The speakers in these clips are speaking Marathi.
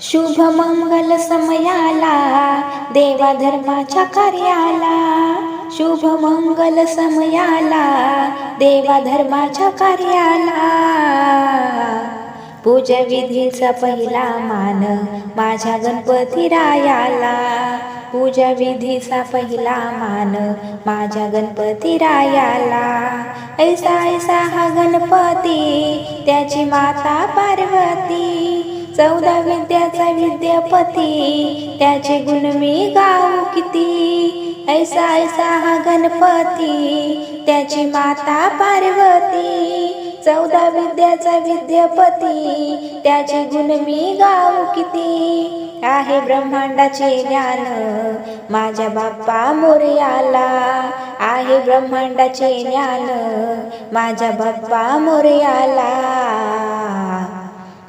शुभ मंगल समयाला देवा धर्माच्या कार्याला. शुभ मंगल समयाला देवा धर्माच्या कार्याला. पूजा विधीचा पहिला मान माझ्या गणपती रायाला. पूजा विधीचा पहिला मान माझ्या गणपती रायाला. ऐसा ऐसा हा गणपती त्याची माता पार्वती. चौदा विद्याचा विद्यापती. त्याचे गुण मी गाऊ किती? ऐसा ऐसा हा गणपती. त्याची माता पार्वती. चौदा विद्याचा विद्यापती. त्याचे गुण मी गाऊ किती? आहे ब्रह्मांडाचे ज्ञान. माझ्या बाप्पा मोरयाला. आहे ब्रह्मांडाचे ज्ञान. माझ्या बाप्पा मोरयाला.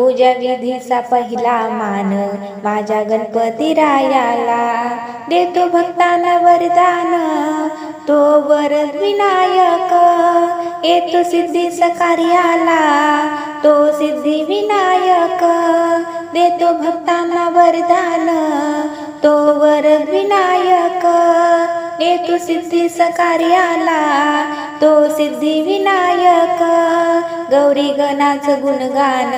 पूजा विधीचा पहिला मान माझ्या गणपती रायाला देतो भक्तांना वरदान. तो वर विनायक येतो सिद्धी कार्याला तो सिद्धी विनायक देतो भक्तांना वरदान. तो वर विनायक येतो सिद्धीचा कार्याला तो सिद्धी विनायक गौरी गणाच गुणगान.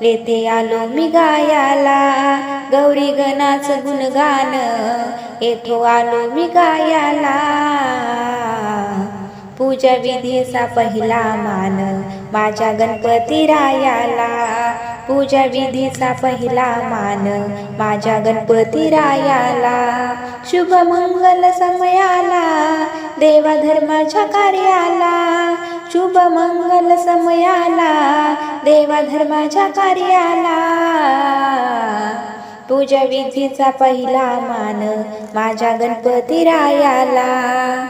येथे आलो मी गायाला. गौरी गणाच गुणगान. येथो आलो मी गायाला. पूजा विधीचा पहिला मान. माझ्या गणपती रायाला. पूजा विधीचा पहिला मान. माझ्या गणपती रायाला. शुभ मंगल समयाला देवा धर्माच्या कार्याला. शुभ मंगल समयाला देवा धर्माच्या कार्याला. पूजा विधीचा पहिला मान माझ्या गणपती रायाला.